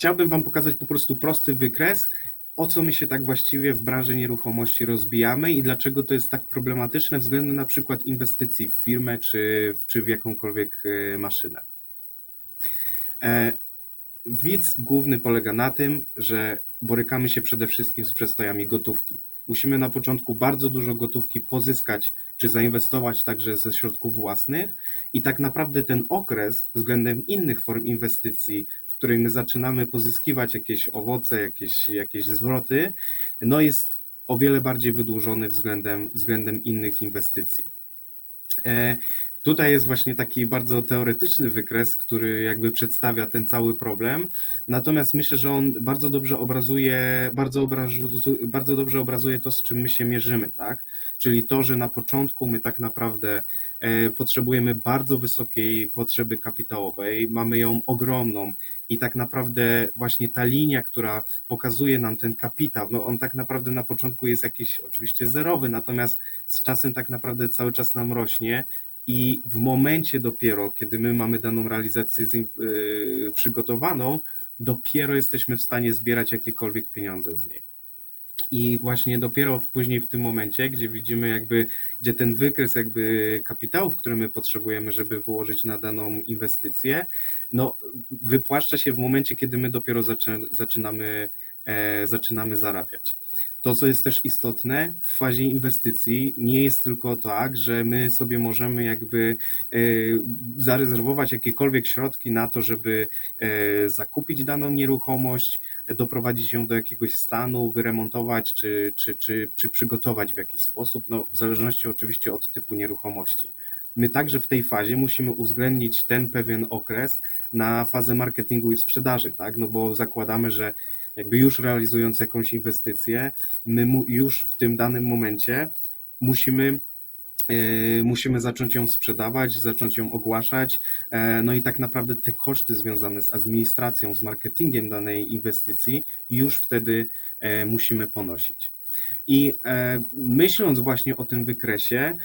chciałbym Wam pokazać po prostu prosty wykres, o co my się tak właściwie w branży nieruchomości rozbijamy i dlaczego to jest tak problematyczne względem na przykład inwestycji w firmę czy, czy w jakąkolwiek e, maszynę. E, Widz główny polega na tym, że borykamy się przede wszystkim z przestojami gotówki. Musimy na początku bardzo dużo gotówki pozyskać czy zainwestować także ze środków własnych i tak naprawdę ten okres względem innych form inwestycji, której my zaczynamy pozyskiwać jakieś owoce, jakieś, jakieś zwroty, no jest o wiele bardziej wydłużony względem, względem innych inwestycji. Tutaj jest właśnie taki bardzo teoretyczny wykres, który jakby przedstawia ten cały problem. Natomiast myślę, że on bardzo dobrze obrazuje, bardzo, obrazu, bardzo dobrze obrazuje to, z czym my się mierzymy, tak? Czyli to, że na początku my tak naprawdę e, potrzebujemy bardzo wysokiej potrzeby kapitałowej, mamy ją ogromną i tak naprawdę właśnie ta linia, która pokazuje nam ten kapitał, no on tak naprawdę na początku jest jakiś oczywiście zerowy, natomiast z czasem tak naprawdę cały czas nam rośnie i w momencie dopiero, kiedy my mamy daną realizację yy, przygotowaną, dopiero jesteśmy w stanie zbierać jakiekolwiek pieniądze z niej. I właśnie dopiero w, później w tym momencie, gdzie widzimy jakby, gdzie ten wykres jakby kapitałów, który my potrzebujemy, żeby wyłożyć na daną inwestycję, no wypłaszcza się w momencie, kiedy my dopiero zaczę, zaczynamy, e, zaczynamy zarabiać. To, co jest też istotne, w fazie inwestycji nie jest tylko tak, że my sobie możemy jakby e, zarezerwować jakiekolwiek środki na to, żeby e, zakupić daną nieruchomość, doprowadzić ją do jakiegoś stanu, wyremontować czy, czy, czy, czy przygotować w jakiś sposób, no, w zależności oczywiście od typu nieruchomości. My także w tej fazie musimy uwzględnić ten pewien okres na fazę marketingu i sprzedaży, tak? No bo zakładamy, że jakby już realizując jakąś inwestycję, my już w tym danym momencie musimy e, musimy zacząć ją sprzedawać, zacząć ją ogłaszać. E, no i tak naprawdę te koszty związane z administracją, z marketingiem danej inwestycji już wtedy e, musimy ponosić. I myśląc właśnie o tym wykresie,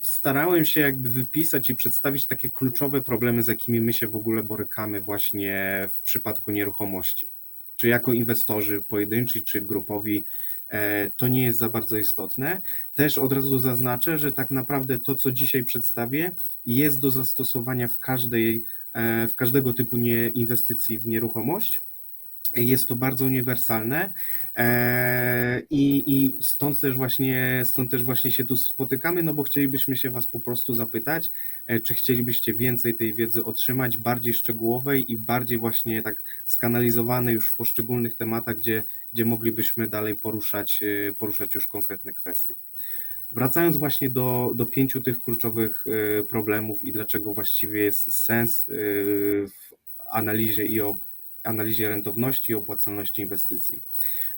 starałem się jakby wypisać i przedstawić takie kluczowe problemy, z jakimi my się w ogóle borykamy właśnie w przypadku nieruchomości czy jako inwestorzy pojedynczy, czy grupowi, e, to nie jest za bardzo istotne. Też od razu zaznaczę, że tak naprawdę to, co dzisiaj przedstawię, jest do zastosowania w każdej, e, w każdego typu nie inwestycji w nieruchomość. Jest to bardzo uniwersalne e, i, i stąd, też właśnie, stąd też właśnie się tu spotykamy, no bo chcielibyśmy się Was po prostu zapytać, e, czy chcielibyście więcej tej wiedzy otrzymać, bardziej szczegółowej i bardziej właśnie tak skanalizowanej już w poszczególnych tematach, gdzie, gdzie moglibyśmy dalej poruszać, e, poruszać już konkretne kwestie. Wracając właśnie do, do pięciu tych kluczowych problemów i dlaczego właściwie jest sens w analizie i o analizie rentowności i opłacalności inwestycji.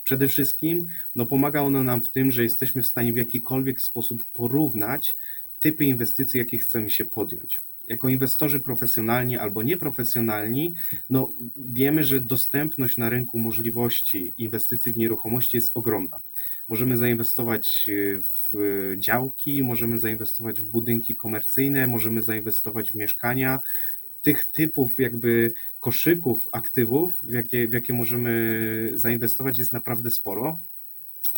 Przede wszystkim no, pomaga ono nam w tym, że jesteśmy w stanie w jakikolwiek sposób porównać typy inwestycji, jakie chcemy się podjąć. Jako inwestorzy profesjonalni albo nieprofesjonalni, no, wiemy, że dostępność na rynku możliwości inwestycji w nieruchomości jest ogromna. Możemy zainwestować w działki, możemy zainwestować w budynki komercyjne, możemy zainwestować w mieszkania, tych typów jakby koszyków aktywów, w jakie, w jakie możemy zainwestować, jest naprawdę sporo.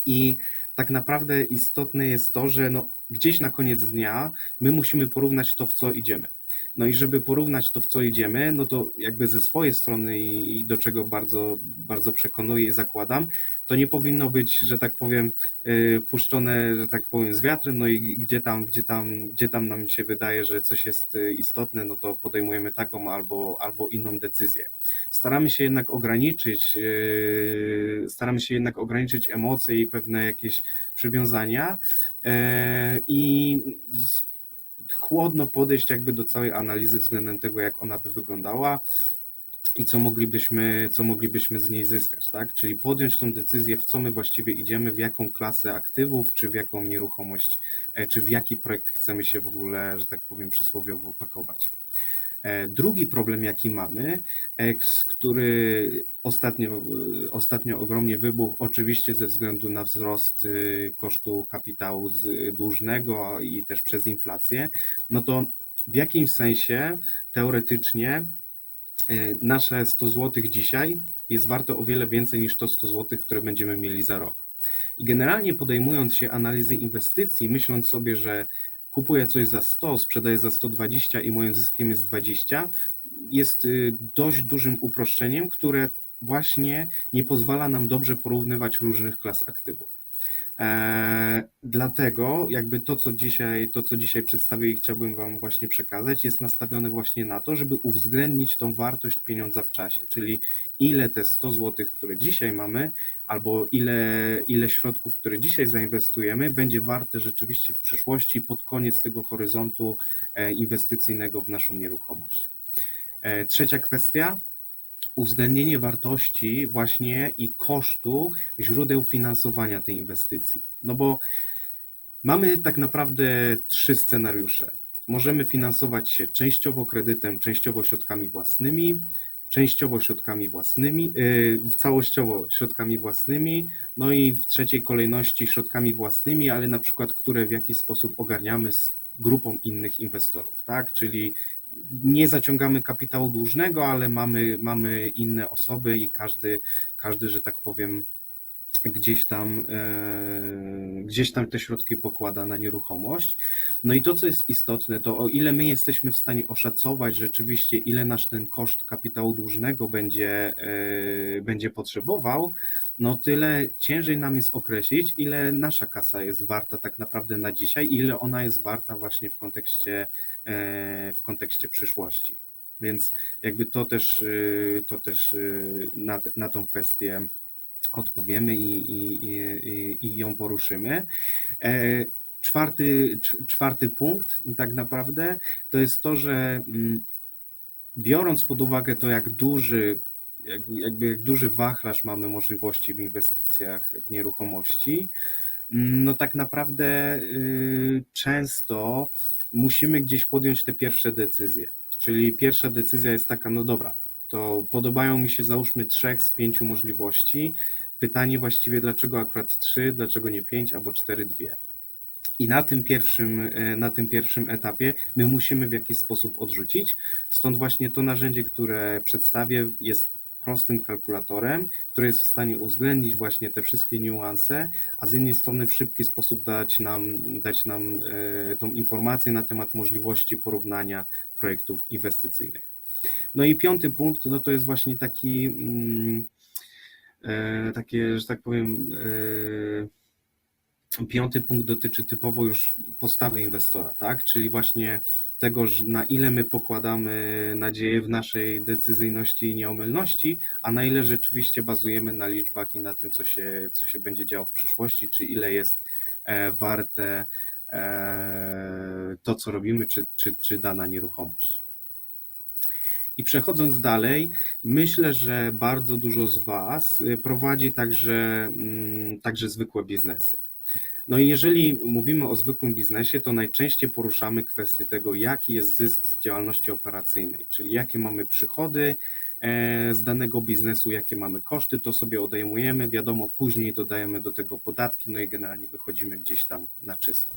I tak naprawdę istotne jest to, że no, gdzieś na koniec dnia my musimy porównać to, w co idziemy. No i żeby porównać to, w co idziemy, no to jakby ze swojej strony i, do czego bardzo, bardzo przekonuję i zakładam, to nie powinno być, że tak powiem, y, puszczone, że tak powiem, z wiatrem, no i gdzie tam, gdzie tam, gdzie tam nam się wydaje, że coś jest y, istotne, no to podejmujemy taką albo, albo inną decyzję. Staramy się jednak ograniczyć, y, staramy się jednak ograniczyć emocje i pewne jakieś przywiązania i chłodno podejść jakby do całej analizy względem tego, jak ona by wyglądała i co moglibyśmy, co moglibyśmy z niej zyskać, tak? Czyli podjąć tą decyzję, w co my właściwie idziemy, w jaką klasę aktywów, czy w jaką nieruchomość, e, czy w jaki projekt chcemy się w ogóle, że tak powiem, przysłowiowo pakować. E, drugi problem, jaki mamy, e, który ostatnio, ostatnio ogromnie wybuchł, oczywiście ze względu na wzrost kosztu kapitału dłużnego i też przez inflację, no to w jakimś sensie teoretycznie nasze 100 zł dzisiaj jest warte o wiele więcej niż to 100 zł, które będziemy mieli za rok. I generalnie podejmując się analizy inwestycji, myśląc sobie, że kupuję coś za 100, sprzedaję za 120 i moim zyskiem jest 20, jest y, dość dużym uproszczeniem, które właśnie nie pozwala nam dobrze porównywać różnych klas aktywów. Eee, dlatego jakby to, co dzisiaj, to, co dzisiaj przedstawię i chciałbym Wam właśnie przekazać, jest nastawione właśnie na to, żeby uwzględnić tą wartość pieniądza w czasie, czyli ile te 100 zł, które dzisiaj mamy, albo ile, ile środków, które dzisiaj zainwestujemy, będzie warte rzeczywiście w przyszłości pod koniec tego horyzontu e, inwestycyjnego w naszą nieruchomość. E, Trzecia kwestia, uwzględnienie wartości właśnie i kosztu źródeł finansowania tej inwestycji. No bo mamy tak naprawdę trzy scenariusze. Możemy finansować się częściowo kredytem, częściowo środkami własnymi, częściowo środkami własnymi, yy, całościowo środkami własnymi, no i w trzeciej kolejności środkami własnymi, ale na przykład, które w jakiś sposób ogarniamy z grupą innych inwestorów, tak? Czyli nie zaciągamy kapitału dłużnego, ale mamy, mamy inne osoby i każdy, każdy, że tak powiem, gdzieś tam, e, gdzieś tam te środki pokłada na nieruchomość. No i to, co jest istotne, to o ile my jesteśmy w stanie oszacować rzeczywiście, ile nasz ten koszt kapitału dłużnego będzie, e, będzie potrzebował, no tyle ciężej nam jest określić, ile nasza kasa jest warta tak naprawdę na dzisiaj, ile ona jest warta właśnie w kontekście, e, w kontekście przyszłości. Więc jakby to też, e, to też e, na, na tą kwestię odpowiemy i, i, i, i ją poruszymy. Czwarty, czwarty punkt, tak naprawdę, to jest to, że mm, biorąc pod uwagę to, jak duży jak, jakby jak duży wachlarz mamy możliwości w inwestycjach w nieruchomości, no tak naprawdę y, często musimy gdzieś podjąć te pierwsze decyzje. Czyli pierwsza decyzja jest taka, no dobra, to podobają mi się załóżmy trzech z pięciu możliwości. Pytanie właściwie, dlaczego akurat trzy, dlaczego nie pięć albo cztery, dwie. I na tym pierwszym, y, na tym pierwszym etapie my musimy w jakiś sposób odrzucić. Stąd właśnie to narzędzie, które przedstawię, jest prostym kalkulatorem, który jest w stanie uwzględnić właśnie te wszystkie niuanse, a z jednej strony w szybki sposób dać nam, dać nam e, tą informację na temat możliwości porównania projektów inwestycyjnych. No i piąty punkt, no to jest właśnie taki, mm, e, takie, że tak powiem, e, piąty punkt dotyczy typowo już postawy inwestora, tak? Czyli właśnie tego, na ile my pokładamy nadzieję w naszej decyzyjności i nieomylności, a na ile rzeczywiście bazujemy na liczbach i na tym, co się, co się będzie działo w przyszłości, czy ile jest e, warte e, to, co robimy, czy, czy, czy dana nieruchomość. I przechodząc dalej, myślę, że bardzo dużo z Was prowadzi także, mm, także zwykłe biznesy. No i jeżeli mówimy o zwykłym biznesie, to najczęściej poruszamy kwestię tego, jaki jest zysk z działalności operacyjnej, czyli jakie mamy przychody e, z danego biznesu, jakie mamy koszty, to sobie odejmujemy, wiadomo, później dodajemy do tego podatki, no i generalnie wychodzimy gdzieś tam na czysto.